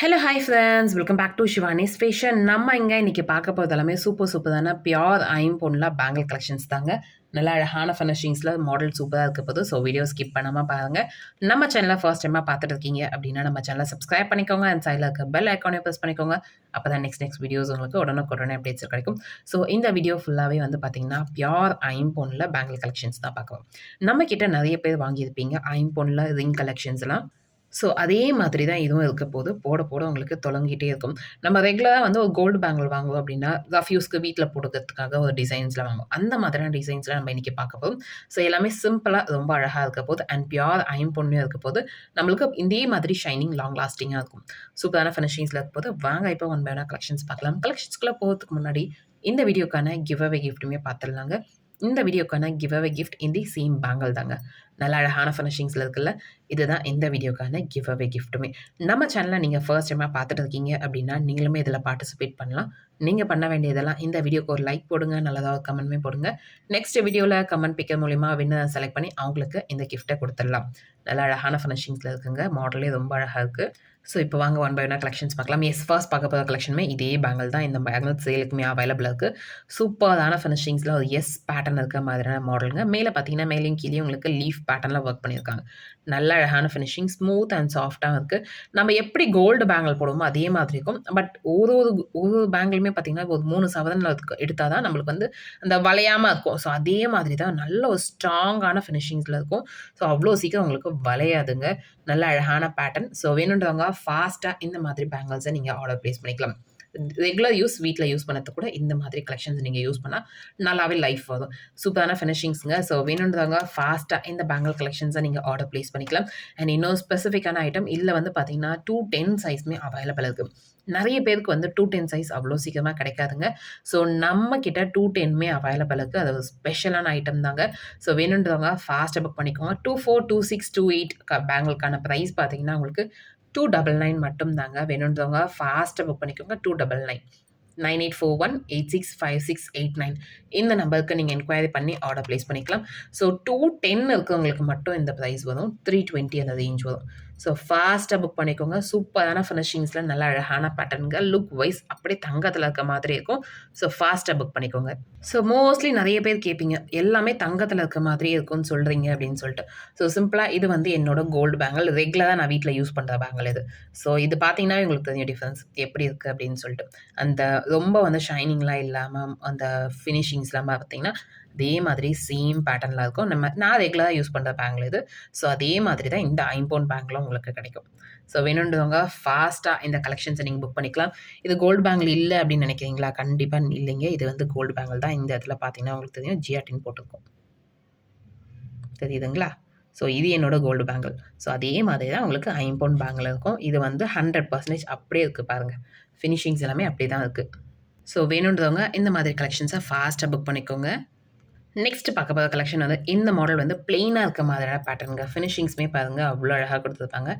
Hello hi friends welcome back to Shivani's fashion நம்ம இங்கே இன்றைக்கி பார்க்க போகிறது எல்லாமே சூப்பர் சூப்பர் தானே. பியோர் ஐம்பொன்னில் பேங்கிள் கலெக்ஷன்ஸ் தாங்க. நல்லா அழகான ஃபினிஷிங்ஸில் மாடல் சூப்பராக இருக்க போது ஸோ வீடியோ ஸ்கிப் பண்ணாமல் பாருங்கள் நம்ம சேனலில் ஃபர்ஸ்ட் டைமாக பார்த்துட்டு இருக்கீங்க அப்படின்னா நம்ம சேனலை சப்ஸ்கிரைப் பண்ணிக்கோங்க. அண்ட் சைடில் இருக்க பெல் ஐக்கானே ப்ரெஸ் பண்ணிக்கோங்க. அப்போ தான் நெக்ஸ்ட் நெக்ஸ்ட் வீடியோஸ் உங்களுக்கு உடனுக்குடனே அப்டேட்ஸ் கிடைக்கும். ஸோ இந்த வீடியோ ஃபுல்லாகவே வந்து பார்த்தீங்கன்னா பியோர் ஐம்பொன்னில் பேங்கிள் கலெக்ஷன்ஸ் தான் பார்க்கலாம் நம்மக்கிட்ட நிறைய பேர் வாங்கியிருப்பீங்க. ஐம்பொன்னில் ரிங் கலெக்ஷன்ஸ்லாம் ஸோ அதே மாதிரி தான் இதுவும் இருக்க போது. போட போட உங்களுக்கு தொடங்கிட்டே இருக்கும். நம்ம ரெகுலராக வந்து ஒரு கோல்டு பேங்கிள் வாங்குவோம் அப்படின்னா ரஃப்யூஸ்க்கு வீட்டில் போடுறதுக்காக ஒரு டிசைன்ஸில் வாங்குவோம். அந்த மாதிரியான டிசைன்ஸில் நம்ம இன்றைக்கி பார்க்க போதும் ஸோ எல்லாமே சிம்பிளாக ரொம்ப அழகாக இருக்க போது அண்ட் பியூர் ஐம்பொண்ணையும் இருக்க போது நம்மளுக்கு இதே மாதிரி ஷைனிங் லாங் லாஸ்டிங்காக இருக்கும். சூப்பரான ஃபினிஷிங்ஸில் இருக்க போது வாங்க இப்போ ஒன் பை கலெக்ஷன்ஸ் பார்க்கலாம். கலெக்ஷன்ஸ்குள்ளே போகிறதுக்கு முன்னாடி இந்த வீடியோக்கான கிவ் அவே கிஃப்ட்டுமே பார்த்துடலாங்க. இந்த வீடியோக்கான கிவ் அவே கிஃப்ட் இந்த சேம் பேங்கிள் தாங்க. நல்ல அழகான ஃபினிஷிங்ஸில் இருக்குல்ல இதுதான் இந்த வீடியோக்கான கிவ் அவே கிஃப்ட்டுமே நம்ம சேனலை நீங்கள் ஃபர்ஸ்ட் டைமாக பார்த்துட்டு இருக்கீங்க அப்படின்னா நீங்களுமே இதில் பார்ட்டிசிபேட் பண்ணலாம். நீங்கள் பண்ண வேண்டியதெல்லாம் இந்த வீடியோக்கு ஒரு லைக் போடுங்க நல்லதாக கமெண்ட்மே போடுங்க. நெக்ஸ்ட் வீடியோவில் கமெண்ட் பிக்கர் மூலிமா வின்னு செலக்ட் பண்ணி அவங்களுக்கு இந்த கிஃப்ட்டை கொடுத்துடலாம். நல்ல அழகான ஃபினிஷிங்ஸில் இருக்குங்க. மாடலே ரொம்ப அழகாக இருக்குது ஸோ இப்போ வாங்க ஒன் பை ஒன் கலெக்ஷன்ஸ் பார்க்கலாம். எஸ் ஃபர்ஸ்ட் பார்க்க போகிற கலெக்ஷனுமே இதே பேங்கிள் தான். இந்த பேங்கிள் சேலுக்குமே அவைலபிளாக இருக்குது சூப்பரான ஃபினிஷிங்ஸில் ஒரு எஸ் பேட்டர்ன் இருக்க மாதிரியான மாடலுங்க மேலே பார்த்தீங்கன்னா மேலேயும் கீழே உங்களுக்கு லீஃப் பேட்டர்னில் ஒர்க் பண்ணியிருக்காங்க. நல்ல அழகான ஃபினிஷிங் ஸ்மூத் அண்ட் சாஃப்டாக இருக்குது நம்ம எப்படி கோல்டு பேங்கிள் போடுவோமோ அதே மாதிரி இருக்கும். பட் ஒரு ஒரு ஒரு பேங்கிளுமே பார்த்திங்கன்னா ஒரு மூணு சவரனில் எடுத்தால் தான் நம்மளுக்கு வந்து அந்த வளையாமல் இருக்கும். ஸோ அதே மாதிரி தான் நல்ல ஒரு ஸ்ட்ராங்கான ஃபினிஷிங்ஸில் இருக்கும். ஸோ அவ்வளோ சீக்கிரம் உங்களுக்கு வளையாதுங்க. நல்ல அழகான பேட்டர்ன் ஸோ வேணுன்றவங்க ஃபாஸ்ட்டாக இந்த மாதிரி பேங்கிள்ஸை நீங்கள் ஆர்டர் ப்ளேஸ் பண்ணிக்கலாம். ரெகுலர் யூஸ் வீட்டில் யூஸ் பண்ணது கூட இந்த மாதிரி கலெக்ஷன்ஸ் நீங்கள் யூஸ் பண்ணால் நல்லாவே லைஃப் வரும். சூப்பரான ஃபினிஷிங்ஸுங்க ஸோ வேணுன்றவங்க ஃபாஸ்ட்டாக இந்த பேங்கிள் கலெக்ஷன்ஸை நீங்கள் ஆர்டர் ப்ளேஸ் பண்ணிக்கலாம். அண்ட் இன்னும் ஸ்பெசிஃபிக்கான ஐட்டம் இல்லை வந்து பார்த்தீங்கன்னா டூ டென் சைஸ்மே அவைலபிள் இருக்குது நிறைய பேருக்கு வந்து டூ டென் சைஸ் அவ்வளோ சீக்கிரமாக கிடைக்காதுங்க. ஸோ நம்ம கிட்ட டூ டென்மே அவைலபிள் இருக்குது அது ஒரு ஸ்பெஷலான ஐட்டம் தாங்க. ஸோ வேணுன்றவங்க ஃபாஸ்ட்டாக புக் பண்ணிக்கோங்க. Two four two six two eight பேங்கிள்கான price பார்த்தீங்கன்னா உங்களுக்கு டூ டபுள் நைன் மட்டும் தாங்க வேணுன்றவங்க ஃபாஸ்ட்டாக புக் பண்ணிக்கோங்க. Two double nine nine eight four one eight six five six eight nine இந்த நம்பருக்கு நீங்கள் என்கொயரி பண்ணி ஆர்டர் ப்ளேஸ் பண்ணிக்கலாம். ஸோ டூ டென் இருக்கிறவங்களுக்கு மட்டும் இந்த ப்ரைஸ் வரும். த்ரீ டுவெண்ட்டி அந்த ரேஞ்ச் வரும். ஸோ ஃபாஸ்ட்டாக புக் பண்ணிக்கோங்க. சூப்பரான ஃபினிஷிங்ஸில் நல்ல அழகான பேட்டர்னுங்க லுக் வைஸ் அப்படியே தங்கத்தில் இருக்க மாதிரி இருக்கும். ஸோ ஃபாஸ்ட்டாக புக் பண்ணிக்கோங்க. ஸோ மோஸ்ட்லி நிறைய பேர் கேட்பீங்க எல்லாமே தங்கத்தில் இருக்க மாதிரி இருக்கும்னு சொல்கிறீங்க அப்படின்னு சொல்லிட்டு. ஸோ சிம்பிளாக இது வந்து என்னோட கோல்டு பேங்கல் ரெகுலராக நான் வீட்டில் யூஸ் பண்ணுற பேங்கல் இது. ஸோ இது பார்த்தீங்கன்னா உங்களுக்கு தெரியும் டிஃப்ரென்ஸ் எப்படி இருக்குது அப்படின்னு சொல்லிட்டு. அந்த ரொம்ப வந்து ஷைனிங்லாம் இல்லாமல் அந்த ஃபினிஷிங்ஸ்லாம் பார்த்தீங்கன்னா அதே மாதிரி சேம் பேட்டர்னில் இருக்கும். நம்ம நான் ரெகுலராக யூஸ் பண்ணுற பேங்கில் இது. ஸோ அதே மாதிரி தான் இந்த ஐம்போன் பேங்க்லும் உங்களுக்கு கிடைக்கும். ஸோ வேணுன்றவங்க ஃபாஸ்ட்டாக இந்த கலெக்ஷன்ஸை நீங்கள் புக் பண்ணிக்கலாம். இது கோல்டு பேங்கில் இல்லை அப்படின்னு நினைக்கிறீங்களா? கண்டிப்பாக இல்லைங்க. இது வந்து கோல்டு பேங்கில் தான். இந்த இடத்துல பார்த்தீங்கன்னா உங்களுக்கு தெரியும் ஜிஆர்டின் போட்டிருக்கும். தெரியுதுங்களா? ஸோ இது என்னோட கோல்டு பேங்கிள் ஸோ அதே மாதிரி தான் உங்களுக்கு ஐம்பவுண்ட் பேங்கில் இருக்கும். இது வந்து ஹண்ட்ரட் பர்சன்டேஜ் அப்படியே இருக்குது பாருங்கள் ஃபினிஷிங்ஸ் எல்லாமே அப்படியே தான் இருக்குது ஸோ வேணுன்றவங்க இந்த மாதிரி கலெக்ஷன்ஸை ஃபாஸ்ட்டாக புக் பண்ணிக்கோங்க. நெக்ஸ்ட் பார்க்க போகிற கலெக்ஷன் வந்து இந்த மாடல் வந்து பிளெயினாக இருக்க மாதிரியான பேட்டர்னுங்க ஃபினிஷிங்ஸுமே பாருங்கள் அவ்வளோ அழகாக கொடுத்துருப்பாங்க.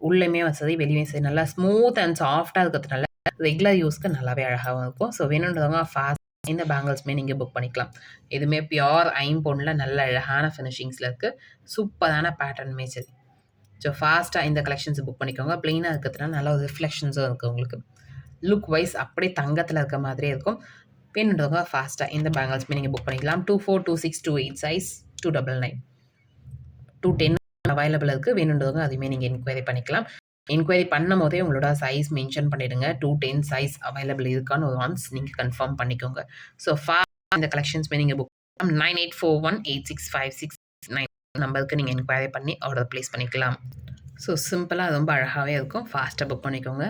உள்ளேயுமே வசதி வெளியுமே சரி நல்லா ஸ்மூத் அண்ட் சாஃப்டாக இருக்கிறதுனால ரெகுலர் யூஸ்க்கு நல்லாவே அழகாகவும் இருக்கும். ஸோ வேணுன்றவங்க ஃபாஸ்ட் இந்த பேங்கிள்ஸுமே நீங்கள் புக் பண்ணிக்கலாம். இதுவுமே பியோர் ஐம்பொன்னில் நல்ல அழகான ஃபினிஷிங்ஸில் இருக்குது சூப்பரான பேட்டர்னுமே சரி. ஸோ ஃபாஸ்ட்டாக இந்த கலெக்ஷன்ஸ் புக் பண்ணிக்கோங்க. ப்ளெயினாக இருக்கிறதுனால நல்ல ஒரு ரிஃப்ளெக்ஷன்ஸும் இருக்குது உங்களுக்கு. லுக் வைஸ் அப்படியே தங்கத்தில் இருக்க மாதிரியே இருக்கும். வேணுன்றவங்க ஃபாஸ்ட்டாக இந்த பேங்கல்ஸ்மே நீங்கள் புக் பண்ணிக்கலாம். Two four two six two eight size two double nine two ten available இருக்குது வேணுன்றவங்க அதுவுமே நீங்கள் என்கொயரி பண்ணிக்கலாம். என்கொயரி பண்ணும் போதே உங்களோட சைஸ் மென்ஷன் பண்ணிவிடுங்க டூ டென் சைஸ் அவைலபிள் இருக்கான்னு ஒரு ஒன்ஸ் நீங்கள் கன்ஃபார்ம் பண்ணிக்கோங்க. ஸோ ஃபாஸ்ட் இந்த கலெக்ஷன்ஸ்மே நீங்கள் book nine eight four one eight six five six nine நம்பருக்கு நீங்கள் என்கொயரி பண்ணி ஆர்டர் ப்ளேஸ் பண்ணிக்கலாம். ஸோ சிம்பிளாக ரொம்ப அழகாகவே இருக்கும். ஃபாஸ்ட்டாக புக் பண்ணிக்கோங்க.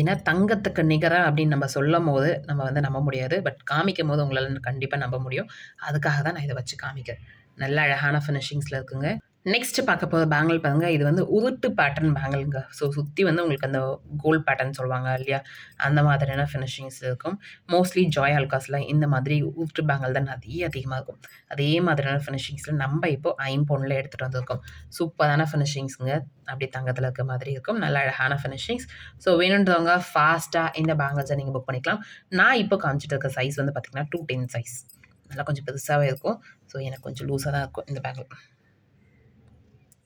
ஏன்னா தங்கத்துக்கு நிகராக அப்படின்னு நம்ம சொல்லும் போது நம்ம வந்து நம்ப முடியாது. பட் காமிக்கும் போது உங்களால் கண்டிப்பாக நம்ப முடியும். அதுக்காக தான் நான் இதை வச்சு காமிக்கிறேன். நல்ல அழகான ஃபினிஷிங்ஸில் இருக்குங்க. நெக்ஸ்ட் பார்க்க போகிற பேங்கிள் பாருங்க இது வந்து உருட்டு பேட்டர்ன் பேங்கிள்ங்க ஸோ சுற்றி வந்து உங்களுக்கு அந்த கோல்ட் பேட்டர்ன் சொல்லுவாங்க இல்லையா? அந்த மாதிரியான ஃபினிஷிங்ஸ் இருக்கும். மோஸ்ட்லி ஜாய் அல்காஸில் இந்த மாதிரி உருட்டு பேங்கிள் தான் நிறைய அதிகமாக இருக்கும். அதே மாதிரியான ஃபினிஷிங்ஸில் நம்ம இப்போ ஐம்பொன்னில் எடுத்துகிட்டு வந்திருக்கோம். சூப்பரான ஃபினிஷிங்ஸுங்க அப்படி தங்கத்தில் இருக்க மாதிரி இருக்கும். நல்ல அழகான ஃபினிஷிங்ஸ் ஸோ வேணுன்றவங்க ஃபாஸ்ட்டாக இந்த பேங்கிள்ஸை நீங்கள் புக் பண்ணிக்கலாம். நான் இப்போ காமிச்சிட்டு இருக்க சைஸ் வந்து பார்த்திங்கன்னா டூ டென் சைஸ் நல்லா கொஞ்சம் பெருசாகவே இருக்கும். ஸோ எனக்கு கொஞ்சம் லூஸாக தான் இருக்கும் இந்த பேங்கிள்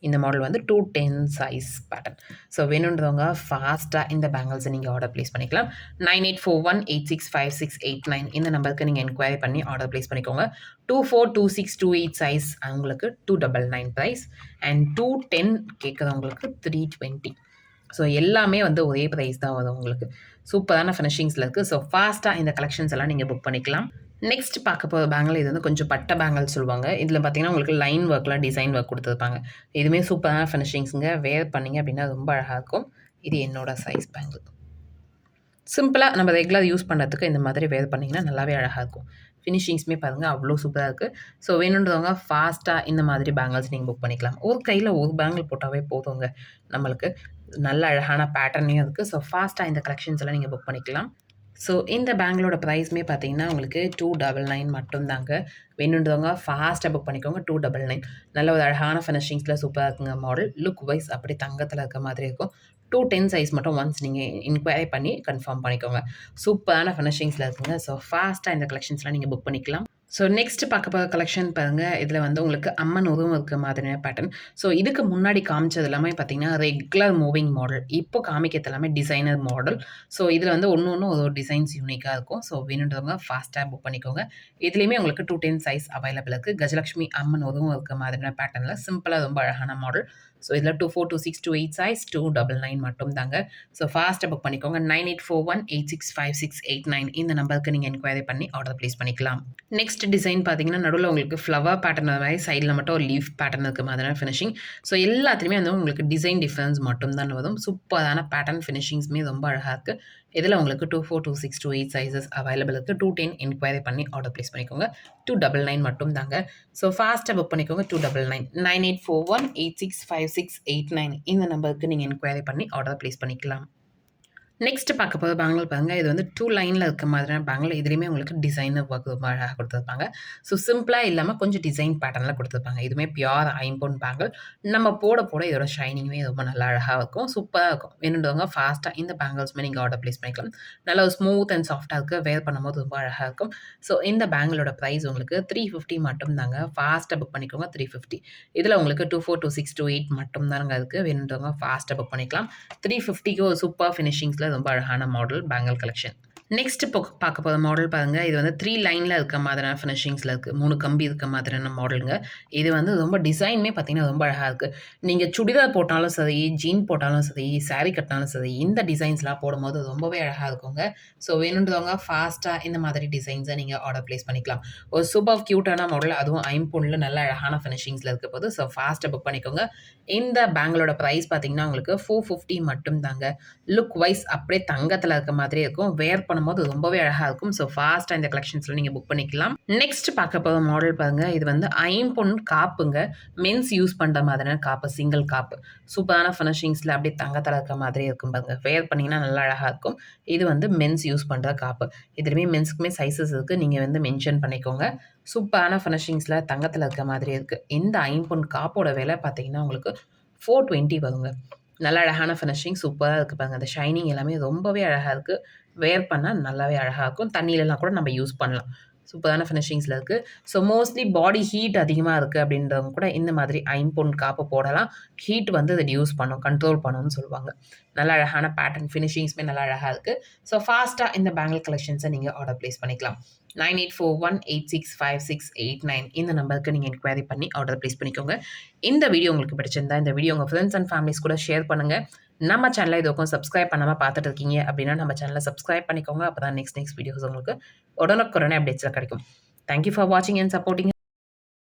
இந்த மாடல் வந்து two ten size pattern so வேணுன்றவங்க ஃபாஸ்ட்டாக இந்த பேங்கிள்ஸை நீங்கள் ஆர்டர் ப்ளேஸ் பண்ணிக்கலாம். Nine eight four one eight six five six eight nine இந்த நம்பருக்கு நீங்கள் என்கொயரி பண்ணி ஆர்டர் ப்ளேஸ் பண்ணிக்கோங்க. Two four two six two eight size அவங்களுக்கு two double nine price and two ten கேட்குறவங்களுக்கு த்ரீ டுவெண்ட்டி ஸோ எல்லாமே வந்து ஒரே ப்ரைஸ் தான் வரும் உங்களுக்கு. சூப்பரான ஃபினிஷிங்ஸில் இருக்குது ஸோ ஃபாஸ்ட்டாக இந்த கலெக்ஷன்ஸ் எல்லாம் நீங்கள் புக் பண்ணிக்கலாம். நெக்ஸ்ட் பார்க்க போகிற பேங்கிள் இது வந்து கொஞ்சம் பட்ட பேங்கல் சொல்லுவாங்க. இதில் பார்த்தீங்கன்னா உங்களுக்கு லைன் ஒர்க்லாம் டிசைன் ஒர்க் கொடுத்துருப்பாங்க. இதுவுமே சூப்பரான ஃபினிஷிங்ஸுங்க வேர் பண்ணிங்க அப்படின்னா ரொம்ப அழகாக இருக்கும். இது என்னோட சைஸ் பேங்கிள் சிம்பிளாக நம்ம ரெகுலர் யூஸ் பண்ணுறதுக்கு இந்த மாதிரி வேர் பண்ணிங்கன்னா நல்லாவே அழகாக இருக்கும். ஃபினிஷிங்ஸுமே பாருங்கள் அவ்வளோ சூப்பராக இருக்குது ஸோ வேணுன்றவங்க ஃபாஸ்ட்டாக இந்த மாதிரி பேங்கிள்ஸ் நீங்கள் புக் பண்ணிக்கலாம். ஒரு கையில் ஒரு பேங்கிள் போட்டாவே போதுங்க. நம்மளுக்கு நல்ல அழகான பேட்டர்னையும் இருக்குது ஸோ ஃபாஸ்ட்டாக இந்த கலெக்ஷன்ஸ் எல்லாம் நீங்கள் புக் பண்ணிக்கலாம். ஸோ இந்த பேங்களோட ப்ரைஸ்மே பார்த்தீங்கன்னா உங்களுக்கு டூ டபுள் நைன் மட்டும்தாங்க. வேணுன்றவங்க ஃபாஸ்ட்டாக புக் பண்ணிக்கோங்க டூ டபுள் நைன் நல்ல ஒரு அழகான ஃபினிஷிங்ஸில் சூப்பராக இருக்குங்க மாடல் லுக் வைஸ் அப்படி தங்கத்தில் இருக்க மாதிரி இருக்கும். டூ டென் சைஸ் மட்டும் ஒன்ஸ் நீங்கள் இன்கொயரி பண்ணி கன்ஃபார்ம் பண்ணிக்கோங்க. சூப்பரான ஃபினிஷிங்ஸில் இருக்குங்க. ஸோ ஃபாஸ்ட்டாக இந்த கலெக்ஷன்ஸ்லாம் நீங்கள் புக் பண்ணிக்கலாம். ஸோ நெக்ஸ்ட் பார்க்க போகிற கலெக்ஷன் பாருங்கள் இதில் வந்து உங்களுக்கு அம்மன் உருவம் இருக்க மாதிரியான பேட்டர்ன் ஸோ இதுக்கு முன்னாடி காமிச்சது எல்லாமே பார்த்தீங்கன்னா ரெகுலர் மூவிங் மாடல் இப்போ காமிக்கிறது எல்லாமே டிசைனர் மாடல் ஸோ இதில் வந்து ஒன்று ஒன்று ஒரு ஒரு டிசைன்ஸ் யூனிக்காக இருக்கும். ஸோ வேணுன்றவங்க ஃபாஸ்ட்டாக புக் பண்ணிக்கோங்க. இதுலேயுமே உங்களுக்கு டூ டென் சைஸ் அவைலபிள் இருக்குது கஜலக்ஷ்மி அம்மன் உருவம் இருக்க மாதிரியான பேட்டர்னில் சிம்பிளாக ரொம்ப அழகான மாடல் ஸோ இதில் two four two six two eight size two double nine மட்டும் தாங்க. ஸோ ஃபாஸ்ட்டாக புக் பண்ணிக்கோங்க. Nine eight four one eight six five six eight nine இந்த நம்பருக்கு நீங்கள் என்கொயரி பண்ணி ஆர்டர் ப்ளேஸ் பண்ணிக்கலாம். நெக்ஸ்ட் டிசைன் பார்த்தீங்கன்னா நடுவில் உங்களுக்கு ஃப்ளவர் பேட்டர்ன் மாதிரி சைடில் மட்டும் ஒரு லீஃப் பேட்டர்ன் இருக்க மாதிரியான ஃபினிஷிங் ஸோ எல்லாத்துலேயுமே வந்து உங்களுக்கு டிசைன் டிஃப்ரென்ஸ் மட்டும் தான் வரும். சூப்பரான பேட்டர்ன் ஃபினிஷிங்ஸுமே ரொம்ப அழகாக இருக்குது இதில் உங்களுக்கு two four two six two eight sizes available இருக்குது டூ டென் என்கொயரி பண்ணி ஆர்டர் ப்ளேஸ் பண்ணிக்கோங்க. டூ டபுள் நைன் மட்டும் தாங்க. ஸோ ஃபாஸ்ட்டாக புக் பண்ணிக்கோங்க. Two double nine nine eight four one eight six five six eight nine இந்த நம்பருக்கு நீங்கள் என்கொயரி பண்ணி ஆர்டர் ப்ளேஸ் பண்ணிக்கலாம். நெக்ஸ்ட் பார்க்க போகிற பேங்கிள் பாருங்கள் இது வந்து டூ லைனில் இருக்க மாதிரியான பேங்கிள் இதுலேயுமே உங்களுக்கு டிசைனர் ஒர்க் ரொம்ப அழகாக கொடுத்துருப்பாங்க. ஸோ சிம்பிளாக இல்லாமல் கொஞ்சம் டிசைன் பேட்டர்னில் கொடுத்துருப்பாங்க. இதுவுமே பியூர் ஐம்போன் பேங்கிள் நம்ம போட போட இதோட ஷைனிங்குமே ரொம்ப நல்லா அழகாக இருக்கும். சூப்பராக இருக்கும். வேணுன்றவங்க ஃபாஸ்ட்டாக இந்த பேங்கிள்ஸுமே நீங்கள் ஆர்டர் ப்ளேஸ் பண்ணிக்கலாம். நல்லா ஒரு ஸ்மூத் அண்ட் சாஃப்டாக இருக்குது வேர் பண்ணும்போது ரொம்ப அழகாக இருக்கும். ஸோ இந்த பேங்கிளோட ப்ரைஸ் உங்களுக்கு த்ரீ ஃபிஃப்டி மட்டும் தாங்க ஃபாஸ்ட்டாக புக் பண்ணிக்கோங்க த்ரீ ஃபிஃப்டி இதில் உங்களுக்கு two four two six two eight மட்டும் தாங்க இருக்குது வேணுன்றவங்க ஃபாஸ்ட்டாக புக் பண்ணிக்கலாம். த்ரீ ஃபிஃப்டிக்கு ஒரு சூப்பர் ஃபினிஷிங்ஸில் ரொம்ப அழகான மாடல் பேங்கல் கலெக்ஷன் நெக்ஸ்ட் இப்போ பார்க்க போகிற மாடல் பாருங்கள் இது வந்து த்ரீ லைனில் இருக்க மாதிரியான ஃபினிஷிங்ஸில் இருக்குது மூணு கம்பி இருக்க மாதிரியான மாடலுங்க இது வந்து ரொம்ப டிசைனுமே பார்த்தீங்கன்னா ரொம்ப அழகாக இருக்குது நீங்கள் சுடிதார் போட்டாலும் சரி ஜீன் போட்டாலும் சரி சாரீ கட்டினாலும் சரி இந்த டிசைன்ஸ்லாம் போடும்போது ரொம்பவே அழகாக இருக்குங்க. ஸோ வேணுன்றவங்க ஃபாஸ்ட்டாக இந்த மாதிரி டிசைன்ஸை நீங்கள் ஆர்டர் ப்ளேஸ் பண்ணிக்கலாம். ஒரு சூப்பர் க்யூட்டான மாடல் அதுவும் ஐம்பொன்னில் நல்ல அழகான ஃபினிஷிங்ஸில் இருக்க போது ஸோ ஃபாஸ்ட்டாக புக் பண்ணிக்கோங்க. இந்த பேங்கிலோட ப்ரைஸ் பார்த்தீங்கன்னா உங்களுக்கு ஃபோர் ஃபிஃப்டி மட்டும் தாங்க லுக் வைஸ் அப்படியே தங்கத்தில் இருக்க மாதிரி இருக்கும். வேர் பண்ண பண்ணும்போது ரொம்பவே அழகாக இருக்கும். ஸோ ஃபாஸ்ட்டாக இந்த கலெக்ஷன்ஸில் நீங்கள் புக் பண்ணிக்கலாம். நெக்ஸ்ட் பார்க்க போகிற மாடல் பாருங்க. இது வந்து ஐம்பொன் காப்புங்க. மென்ஸ் யூஸ் பண்ணுற மாதிரியான காப்பு சிங்கிள் காப்பு. சூப்பரான ஃபினிஷிங்ஸில் அப்படியே தங்கத்தில் இருக்க மாதிரி இருக்கும் பாருங்க. வேர் பண்ணிங்கன்னா நல்லா அழகாக இருக்கும். இது வந்து மென்ஸ் யூஸ் பண்ணுற காப்பு. இதுலேயுமே மென்ஸுக்குமே சைஸஸ் இருக்குது நீங்கள் வந்து மென்ஷன் பண்ணிக்கோங்க. சூப்பரான ஃபினிஷிங்ஸில் தங்கத்தில் இருக்க மாதிரி இருக்குது இந்த ஐம்பொன் காப்போட விலை பார்த்தீங்கன்னா உங்களுக்கு ஃபோர் டுவெண்ட்டி வருங்க. நல்ல அழகான ஃபினிஷிங் சூப்பராக இருக்குது பாருங்க. அந்த ஷைனிங் எல்லாமே ரொம்பவே அழகாக இருக்குது வேர் பண்ணால் நல்லாவே அழகாக இருக்கும். தண்ணியிலலாம் கூட நம்ம யூஸ் பண்ணலாம். சூப்பரான ஃபினிஷிங்ஸில் இருக்குது ஸோ மோஸ்ட்லி பாடி ஹீட் அதிகமாக இருக்குது அப்படின்றவங்க கூட இந்த மாதிரி ஐம்பொன் காப்பு போடலாம். ஹீட் வந்து அதை யூஸ் பண்ணும் கண்ட்ரோல் பண்ணும்னு சொல்லுவாங்க. நல்ல அழகான பேட்டர்ன் ஃபினிஷிங்ஸுமே நல்லா அழகாக இருக்குது ஸோ ஃபாஸ்ட்டாக இந்த பேங்கிள் கலெக்ஷன்ஸை நீங்கள் ஆர்டர் ப்ளேஸ் பண்ணிக்கலாம். Nine eight four one eight six five six eight nine. இந்த நம்பருக்கு நீங்கள் என்கொயரி பண்ணி ஆர்டர் ப்ளேஸ் பண்ணிக்கோங்க. இந்த வீடியோ உங்களுக்கு பிடிச்சிருந்தா இந்த வீடியோ உங்கள் ஃப்ரெண்ட்ஸ் அண்ட் ஃபேமிலிஸ் கூட ஷேர் பண்ணுங்கள் நம்ம சேனலை இதுக்கும் சப்ஸ்கிரைப் பண்ணாமல் பார்த்துட்டு இருக்கீங்க அப்படின்னா நம்ம சேனலை சப்ஸ்கிரைப் பண்ணிக்கோங்க. அப்போ தான் நெக்ஸ்ட் நெக்ஸ்ட் வீடியோஸ் உங்களுக்கு உடனுக்குடனே அப்டேட்ஸில் கிடைக்கும். தேங்க்யூ ஃபார் வாட்சிங் அண்ட் சப்போர்ட்டிங்